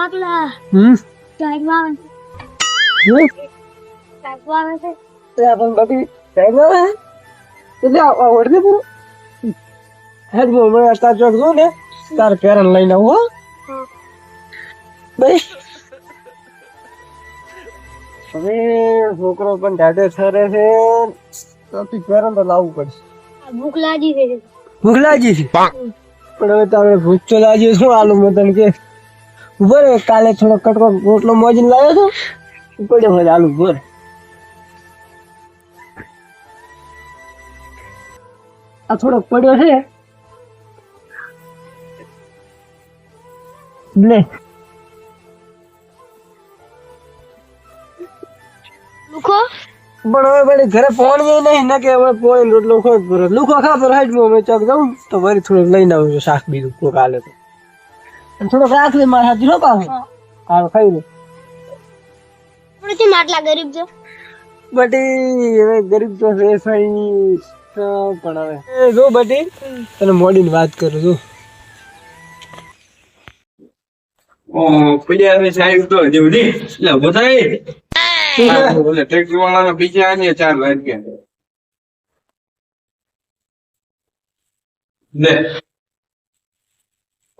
કાકલા હમ? ટાઈગમાં આવે. હમ? ટાઈગમાં આવે છે. તે આપણ બાકી ટાઈગમાં આવે? એટલે આ આ ઓળખે પૂરું? હેડ મો મેં તાર ચોક જો ને તાર પેરન લઈને આવું. ભાઈ હવે છોકરો પણ ઢાઢે સરે છે. તો તું પેરન તો લાવવું પડશે. ભૂખ લાગી છે. ભૂખ લાગી છે? પણ હવે તારે ભૂખ તો લાગી શું આલુ મતન તને કે? ઊભો રે કાલે થોડો કટકો રોટલો મોજીને લાવ્યો તો પડ્યો હોય આલુ ઉભર આ થોડોક પડ્યો છે. લે. લુખો? પણ હવે વળી ઘરે ફોન એ નહીં ના કે હવે ફોન રોટલો પર લુખો ખા પર હાઈટમાં ચોક જાઉં તો વળી થોડુંક લઈને આવું છું શાક બીજું કાલે તો. થોડોક રાખ લે મારા હાથી નો પાછું હા. ખાઈ લે. પણ તે આટલા ગરીબ જો બટી હવે ગરીબ તો છે તો પણ હવે. એ જો બટી તને મોડીની વાત કરું છું. ઓ પડ્યા ને સાહેબ તો હજી બધી? એટલે બધાય? ટ્રેક્ટર વાળાના બીજા આવીએ ચાર વાગ્યા. લે ટ્રેક્ટર વાળા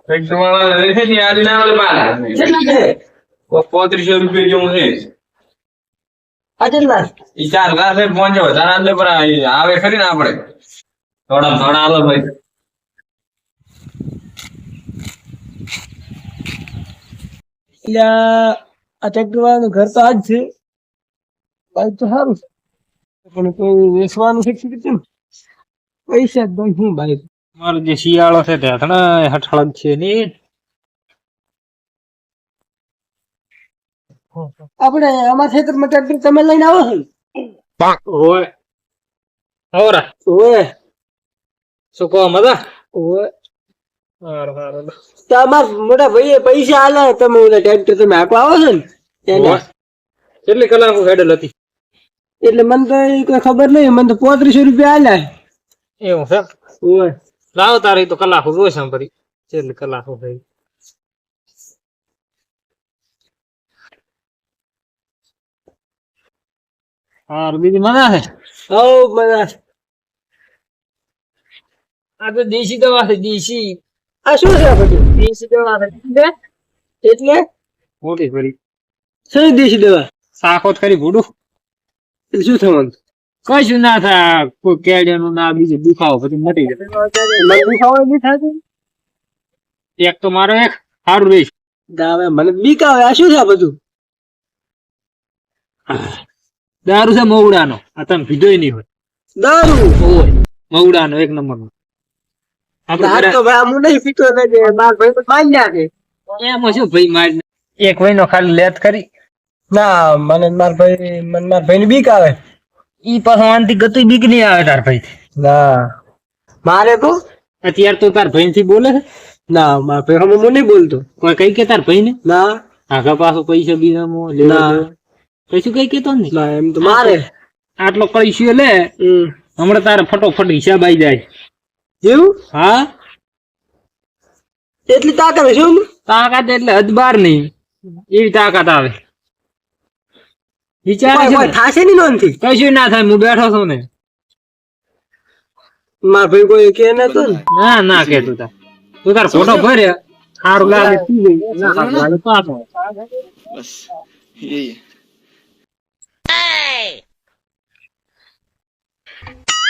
રહે ને આજે ના આવે બાર કેટલા છે પોત્રીસો રૂપિયા જેવું છે ઈ ચાર લાખ છે પહોંચે વધારે એટલે આ આવે ખરી ને આપણે થોડા થોડા આલો ભાઈ એટલે આ ટ્રેક્ટર વાળાનું ઘર તો આજ છે બાઈક તો સારું છે પણ કોઈ વેચવાનું શીખી કે પૈસા જ નહીં હું બાઈક મારો જે શિયાળો છે તે હથણા હઠળ છે ને. આપણે આમાં ખેતરમાં ટ્રેક્ટર તમે લઈને આવો છો? ઓય આવરા ઓએ શું કહો મજા? અમાર મોટા ભાઈએ પૈસા આલે તમે ઓલા ટ્રેક્ટર તમે હાંકવા આવો છો ને. ઓય. કેટલી કલાકો હેડલ હતી? એટલે મને તો કોઈ ખબર નહીં મને તો પોત્રીસો રૂપિયા આલ્યા. એવું છે? ઓય લાવો તારી તો કલાકો જોઈ સાંભળી કેટલી કલાકો થઈ હારું બીજી મજા છે? હવ મજા આ તો દેશી દવા છે દેશી આ શું છે આ બધું? દેશી દવા છે. એટલે? મોટી ફરી શું દેશી દવા? સાખો કરી ભૂડું. શું થવાનું? કશું ના થાય. કોઈ કેડિયાનું ના બીજું દુખાવો પછી મટી જાય. દુખાવો નહીં થતું એક તો મારો એક સારું રહીશ. દાવે મને બીક આવે આ શું છે બધું? દારૂ છે મવડાનો આ તમે પીધોય નહીં હોય. દારૂ? મવડાનો એક નંબરનો. આપણે આ ભાઈ હું નહીં પીતો નથી માર ભાઈ તો મારી નાખે. એમાં શું ભાઈ માર એક મહિનો ખાલી લેત કરી. ના મને માર ભાઈ મને માર ભાઈ બીક આવે. ઈ પાછો થી ગતિ બીક નહીં આવે તાર ભાઈ. ના. મારે તો અત્યારે તો તાર ભાઈ થી બોલે છે. ના માર ભાઈ હમણાં મને બોલતો. કોઈ કઈ કે તાર ભાઈ ને. ના આગા પાછો પૈસા બીજા મો ના. કશું કઈ કેતો ને ના એમ તો મારે આટલો પૈસો લે હમ. હમણાં તારે ફટોફટ હિસાબ આવી જાય. એવું? હા? એટલી તાકાત છે શું તાકાત એટલે હદબાર નહીં. એવી તાકાત આવે. વિચાર થાશે નહીં થી કશું ના થાય હું બેઠો છું ને. માર ભાઈ કોઈ કે ને તો ના. ના કે તું તાર. તું તાર ફોટો ભરે હારું લાગે પી ગઈ. ના હારું લાગે પાછો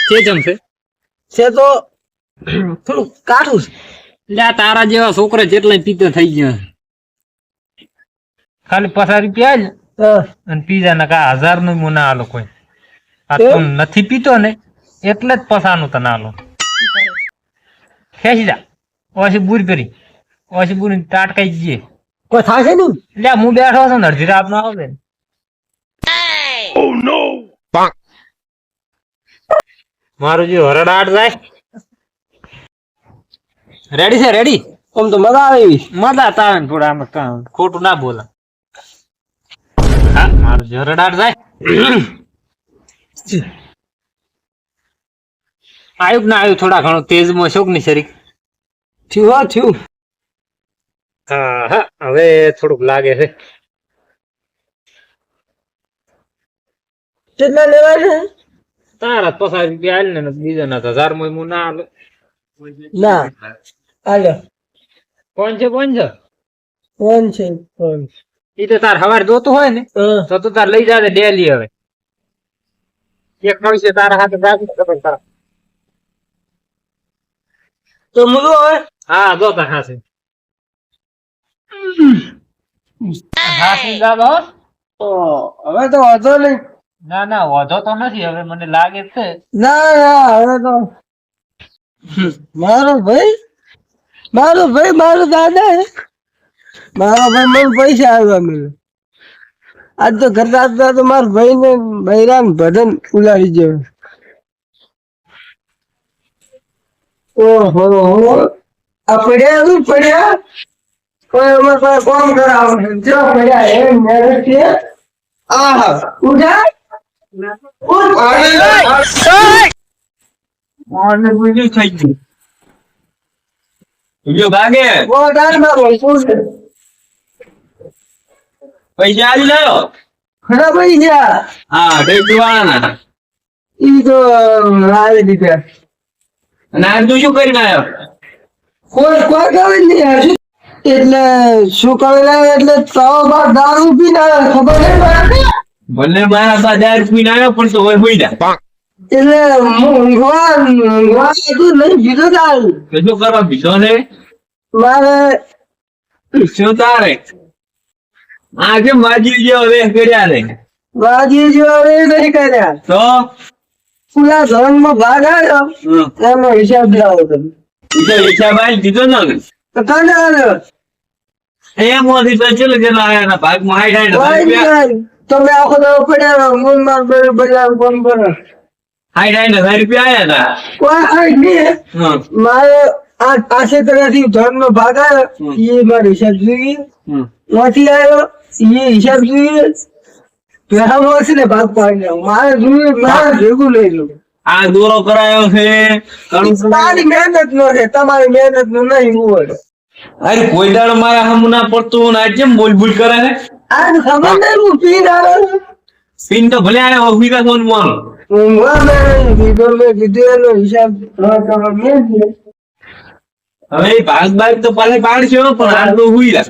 કે જમશે છે તો થોડું કાઠું છે. એટલે તારા જેવા છોકરા જેટલા પીતો થઈ ગયા. ખાલી પચાસ રૂપિયા. અને પીઝા ના કા હજારનું મું ના આલો કોઈ. આ તું? નથી પીતો ને એટલે જ પસાનું તને આલો. ખેસી જા. ઓછી બુર કરી. ઓછી બુર તાટકાઈ જઈએ કોઈ થાશે નહીં? લે હું બેઠો છું ને અડધી રાત નો આવે ને મારું જે હરડાટ જાય. રેડી છે રેડી આમ તો મજા આવે મજા તાવે થોડા આમ કામ. ખોટું ના બોલા. મારું જે જાય. આયુબ ના આવ્યું થોડા ઘણું તેજમાં શોકની શરીક? થયું હા થયું. હા હા હવે થોડુંક લાગે છે. કેટલા લેવા છે? તારા પચાસ રૂપિયા હાલ ને બીજા ના હજારમાં હું ના હાલે ના હાલો કોણ છે કોણ છે? કોણ છે? ફોન એ તો તાર હવાર જોતું હોય ને તો તું તાર લઈ જાજે ડેલી હવે. એક છે તારા હાથે રાખી ખબર તારા. તો મૂકો હવે? હા જો તાર હાથે. હવે તો વધો નહીં. ના ના વધો તો નથી હવે મને લાગે છે. ના ના હવે તો મારો ભાઈ મારો ભાઈ મારો દાદા મારો ભાઈ મને પૈસા આવ્યા મને. આજ તો કરતા હતા તો મારા ભાઈ ને બૈરાન ભજન ઉલાડી ગયો. ઓહો આ પડ્યા પડ્યા? કોઈ અમે કોઈ કોમ કરાવો જો પડ્યા એમ મેરેજ છે. આહા. ઉઠ. આને થઈ ગયું. બીજો ભાગે. મારો શું છે પૈસા આવી લાયો? ખરા ગયા હા જોવાના ઈ તો આવી દીધા અને આ તું શું કરીને આવ્યો કોઈ કોઈ કવે નહીં યાર. એટલે શું કરેલા એટલે તાવ બાર દારૂ પીને આવ્યા, ખબર નહીં ભલે મારા બા દારૂ પીને આવ્યો પણ તો હોય હોય ના એટલે હું ઊંઘવા ઊંઘવા હતું નહીં પીધો દારૂ તો શું કરવા પીધો ને મારે શું તારે? આજે માજી જેવો હવે કર્યા ને વાજી હવે નહીં કર્યા. તો? પુલા માં ભાગ આવ્યો. એનો હિસાબ લાવો તમે. હિસાબ આવી દીધો ને તો કાંડે આવ્યો એમ હોતી તો ચલો ચલો ના તમે આખો દાડો પડ્યા મૂળ માર બરાબર કરો? હાઈ હાઈ હજાર રૂપિયા આયા કોઈ હાઈ નહીં. હતા મારે આ પાસે તરફથી નો ભાગ આવ્યો એ મારો હિસાબ જોઈએ. નથી આવ્યો એ હિસાબ જોઈએ પહેલામાં હશે ને ભાગ પાડી મારે જોઈએ મારે ભેગું. લઈ લો આ દોરો કરાયો છે. કણું મહેનત નો છે. તમારી મહેનત નો નહીં હોય. અરે કોઈ દાડો મારા હમ ના પડતું. ને આ કેમ બોલ બોલ કરે છે. આજ ખબર નહીં હું પીને આવ્યો. તો ભલે આયા હોફી કા સોન મોન ઊંઘવા મેં કીધું મેં કીધું એનો હિસાબ હા, મેં જ હવે ભાગ ભાગ તો પાછે પાડશે હો, પણ આ તો હુઈ રા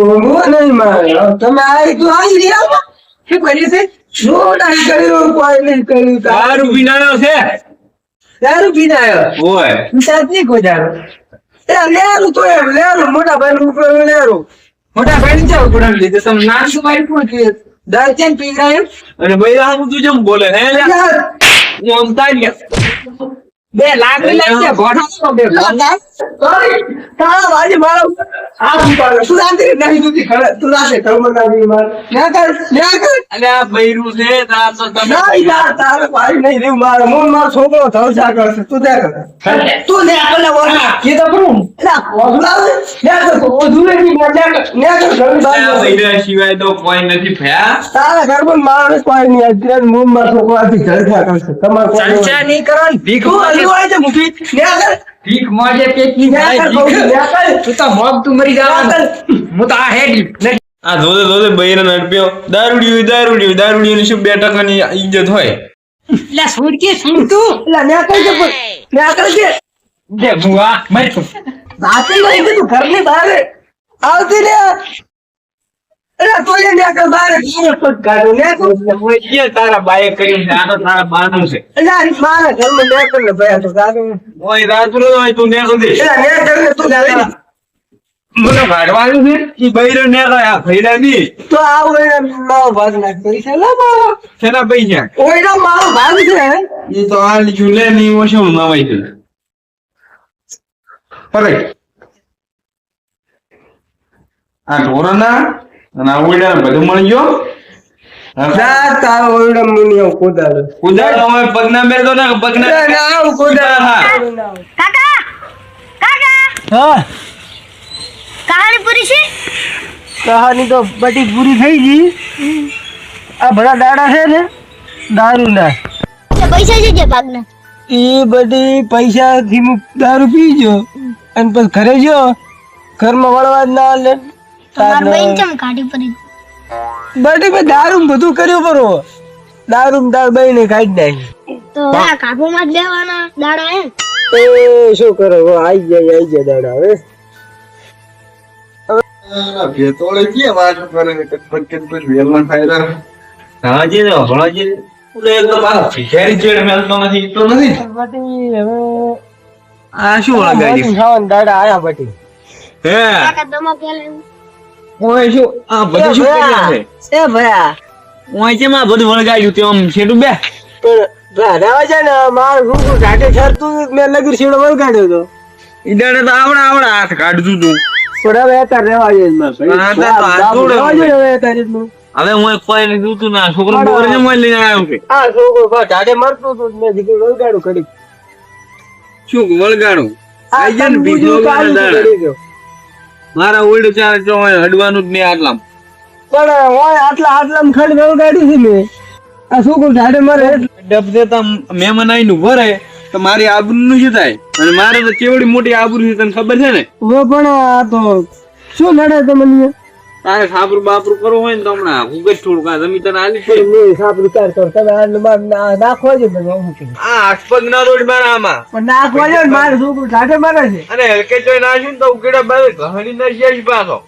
ઊંઘવા નહીં મારે તમે આવી તો આવી રહ્યા શું કર્યું છે? શું નહીં કર્યું કોઈ નહીં કર્યું દારૂ પીને છે? દારૂ પીને આવ્યો ઓય નહીં કોઈ દારૂ લેરું તો એમ લેરું મોટા ભાઈ નું ઉપર લેરું. મોટા ભાઈ ને ચાવ પડાવી લીધું તમે નામ શું મારી શું છે દારૂ કેમ પી ગયા અને ભાઈ આ તું જેમ બોલે હે ગયા. બે લાખ છે ભોઠા બે. તારા વાજી મારો હાથ ઉપાડ્યો. તું રાંધે નહીં તું ખરે તું રાંધે. કર્મ કરી માર ના કર ના કર. અલે આ બૈરું છે તો તો તમે ના યાર તારે ભાઈ નહીં રહ્યું મારો. હું મારો છોકરો ધવસા કરશે તું દે કર. તું દે પેલા બોલા કે તો કરું એલા બોલા ને તો ઓધું નહીં મજા કર. ને કર ઘર બાર બૈરા સિવાય તો કોઈ નથી ભયા. તારા ઘર પર માણસ કોઈ નહીં. અત્યારે હું મારો છોકરો આથી ધરખા કરશે. તમારે કોઈ ચર્ચા નહીં. કરવાની. ભીખ હોય છે મુખી કર. જાય તું તો મોગ તું મરી જવાનું. હું તો આ હેડ આ ધોધે ધોધે બૈરા નડપ્યો દારૂડિયું દારૂડિયું દારૂડિયું શું બે ટકાની ઇજ્જત હોય? લા છોડ કે તું. એલા ને કર ભુવા મર તું. રાતે તું ઘરની બહાર આવતી ને તારા બાએ કર્યું છે આ તો તારા બાનું છે. મારા ઘરમાં ને ને ભાઈ તો કાઢો ઓય રાત્રે હોય તું ને સુધી એલા ને તું લાવે મને કાઢવાનું છે? ઈ બૈરો ને આ ભૈરા ની. તો આવો એને મારો ભાગ નાખ કરી છે લા મારો શેના પૈસા ઓયનો મારો ભાગ છે. ઈ તો આ લીધું ની ઓછું નવાઈ છે. ફરે આ ઢોરાના? અને આ બધું મળી ગયો? ના તારો ઓયનો મુનિયો કોદાળો કુદાડો. હવે પગના મેળ દો ને પગના ના, ના, આવું કાકા કાકા. હા. કહાની પૂરી છે? કહાની તો બધી પૂરી થઈ ગઈ. આ બધા દાડા છે ને દારૂ ના પૈસા છે જે ભાગના? એ બધી પૈસા થી હું દારૂ પી ગયો. અને પછી ઘરે ગયો. ઘરમાં વળવા જ ના લે. તમાર બહેન ચમ કાઢી પડી? બટી ભાઈ દારૂ બધું કર્યું પરો દારૂ ને દાળ બહીને કાઢી નાખી. તો આ કાબુમાં જ લેવાના દાડા એમ? એ શું કરો આઈ જાય આઈ જાય દાડા હવે. ભેતોળે વાત કરે હાજી ને આ ભિખારી ચેડ મેલતો નથી તો નથી. બટી હવે આ શું ખાવાનું દાડા આયા બટી. હે? કાકા દમો પેલા ઓય શું? આ બધું શું કર્યા છે? એ ભયા. ઓય છે માં બધું વળગાડ્યું તે આમ બે? પણ છે ને માર રૂકુ ઢાટે છરતું મેં લગીર છેડો વળગાડ્યો તો. ઈડાને તો આવડા આવડા હાથ કાઢતું તું. થોડા હવે તાર રહેવા જોઈએ માં ભાઈ. હવે હું કોઈ નથી જોતું ના છોકરો બોર ને મળી લઈને આવ્યો કે આ છોકરો બા ઢાટે મરતું તું મેં દીકરો વળગાડું કડી શું વળગાડું? આઈ જન બીજો દાડા. કરી ગયો. મારા ઓલ્ડ ચાર જો હડવાનું જ નહીં આટલા પણ હોય આટલા આટલા ખાલી કાઢી છે મેં. આ શું ઝાડે મરે. ડબ દેતા મહેમાન આવીને ભરે તો મારી આબરૂ નું શું થાય? અને મારે તો કેવડી મોટી આબરૂ છે તને ખબર છે ને? હો પણ આ તો શું લડે તમને તારે સાબરું બાપરું કરવું હોય ને તો હમણાં હું કઈ થોડુંક આ જમી તને આલી છે. પણ મેં સાપરું ચાર કર તમે આ નાખવા જો તમે હું કે આ આસપાસ ના રોડ મારા આમાં. પણ નાખવા જો ને મારે છોકરું ઠાઠે મારે છે. અને હલકે જોઈ નાખ્યું તો ઉકેડા બાવે ઘણી ના શેષ પાછો.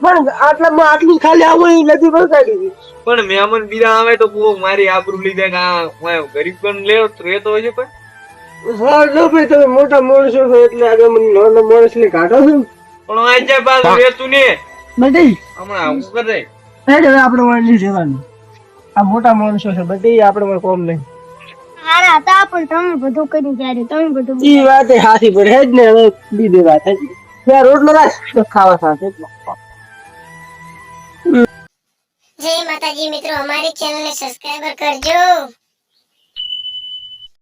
પણ આટલામાં આટલી ખાલી આવો એ નથી વળગાડી પણ મહેમાન બીજા આવે તો કોક મારી આબરૂ લીધે કે આ હું ગરીબ પણ લેવો રહેતો હોય છે પણ. સારું જો ભાઈ તમે મોટા માણસો છો એટલે આગળ મને નાના માણસને કાઢો છો પણ આ છે પાછું રહેતું ને બધી? હમણાં હું કરે હેડ હવે આપણે વાળ જવાનું. આ મોટા માણસો છે બધી આપણે કોમ નહીં. હારા હતા પણ તમે બધું કર્યું ત્યારે તમે બધું ઈ વાત હાથી પડે જ ને હવે બીજી વાત. ત્યાં રોટલો રાખ તો ખાવા સાથે જય માતાજી મિત્રો અમારી ચેનલને સબસ્ક્રાઇબર કરજો.